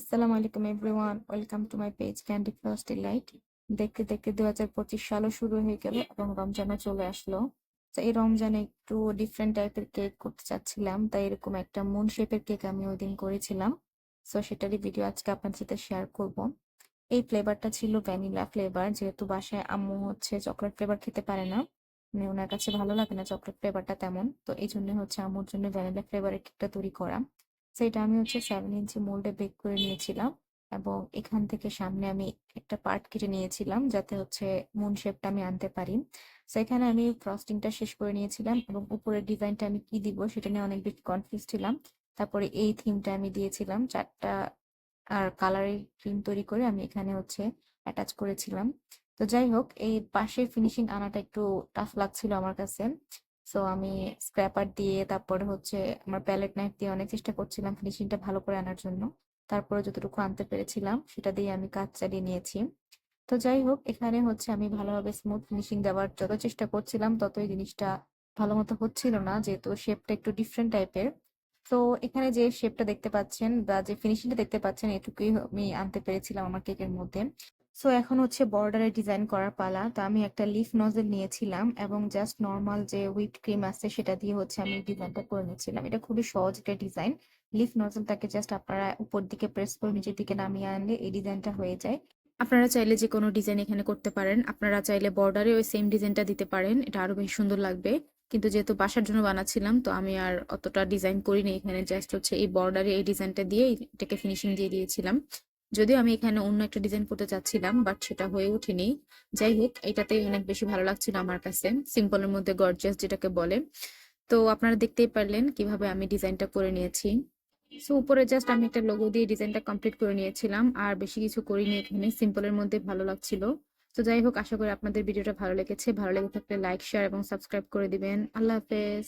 আসসালামু আলাইকুম everyone, welcome to my page candy frost delight দেখতে দেখতে দু হাজার পঁচিশ সালও শুরু হয়ে গেল এবং রমজানও চলে আসলো। তো এই রমজানে একটু ডিফারেন্ট টাইপের কেক করতে চাচ্ছিলাম, তাই এরকম একটা মুন শেপের কেক আমি ওই দিন করেছিলাম। সো সেটারই ভিডিও আজকে আপনার সাথে শেয়ার করব। এই ফ্লেভারটা ছিল ভ্যানিলা ফ্লেভার যেহেতু বাসায় আম্মু হচ্ছে চকলেট ফ্লেভার খেতে পারে না মানে ওনার কাছে ভালো লাগে না চকলেট ফ্লেভারটা তেমন। তো এই জন্য হচ্ছে আম্মুর জন্য ভ্যানিলা ফ্লেভারের কেকটা তৈরি করা। সেটা আমি হচ্ছে সেভেন ইঞ্চি মোল্ডে বেক করে নিয়েছিলাম এবং এখান থেকে সামনে আমি একটা পার্ট কেটে নিয়েছিলাম যাতে হচ্ছে মুন শেপটা আমি আনতে পারি। সেখানে আমি ফ্রস্টিংটা শেষ করে নিয়েছিলাম এবং উপরের ডিজাইনটা আমি কি দিব সেটা নিয়ে অনেক বেশি কনফিউজ ছিলাম। তারপরে এই থিমটা আমি দিয়েছিলাম চারটা আর কালারের ক্রিম তৈরি করে আমি এখানে হচ্ছে অ্যাটাচ করেছিলাম। তো যাই হোক, এই পাশে ফিনিশিং আনাটা একটু টাফ লাগছিল আমার কাছে। সো আমি স্ক্র্যাপার দিয়ে তারপরে হচ্ছে আমার প্যালেট নাইফ দিয়ে অনেক চেষ্টা করছিলাম ফিনিশিংটা ভালো করে আনার জন্য। তারপরে যতটুকু আনতে পেরেছিলাম, সেটা দিয়ে আমি কাজ চালিয়ে নিয়েছি। তো যাই হোক, এখানে হচ্ছে আমি ভালোভাবে স্মুথ ফিনিশিং দেওয়ার যত চেষ্টা করছিলাম, ততই জিনিসটা ভালো মতো হচ্ছিল না, যেহেতু শেপটা একটু ডিফারেন্ট টাইপের তো এখানে যে শেপটা দেখতে পাচ্ছেন বা যে ফিনিশিংটা দেখতে পাচ্ছেন, এটুকুই আমি আনতে পেরেছিলাম আমার কেকের মধ্যে। সো এখন হচ্ছে বর্ডারে ডিজাইন করার পালা। তো আমি একটা লিফ নজেল নিয়েছিলাম এবং জাস্ট নর্মাল যে হুইপ ক্রিম আছে সেটা দিয়ে হচ্ছে আমি ডিজাইনটা করে নিয়েছিলাম এটা খুবই সহজ একটা ডিজাইন লিফ নজেলটাকে জাস্ট আপনারা উপর দিকে প্রেস করে নিচের দিকে নামিয়ে আনলে এই ডিজাইনটা হয়ে যায়। আপনারা চাইলে যে কোনো ডিজাইন এখানে করতে পারেন। আপনারা চাইলে বর্ডারে ওই সেম ডিজাইনটা দিতে পারেন। এটা আরও বেশি সুন্দর লাগবে। কিন্তু যেহেতু বাসার জন্য বানাচ্ছিলাম, তো আমি আর অতটা ডিজাইন করিনি এখানে। জাস্ট হচ্ছে এই বর্ডারে এই ডিজাইনটা দিয়ে এটাকে ফিনিশিং দিয়ে দিয়েছিলাম। যদিও আমি এখানে অন্য একটা ডিজাইন করতে চাচ্ছিলাম বাট সেটা হয়ে ওঠেনি। যাই হোক, এটাতে অনেক বেশি ভালো লাগছিল আমার কাছে সিম্পলের মধ্যে গর্জিয়াস যেটাকে বলে। তো আপনারা দেখতেই পারলেন কীভাবে আমি ডিজাইনটা করে নিয়েছি। সো উপরে জাস্ট আমি একটা লোগো দিয়ে ডিজাইনটা কমপ্লিট করে নিয়েছিলাম, আর বেশি কিছু করিনি এখানে সিম্পলের মধ্যে ভালো লাগছিল। তো যাই হোক, আশা করি আপনাদের ভিডিওটা ভালো লেগেছে। ভালো লেগে থাকলে লাইক শেয়ার এবং সাবস্ক্রাইব করে দিবেন। আল্লাহ হাফেজ।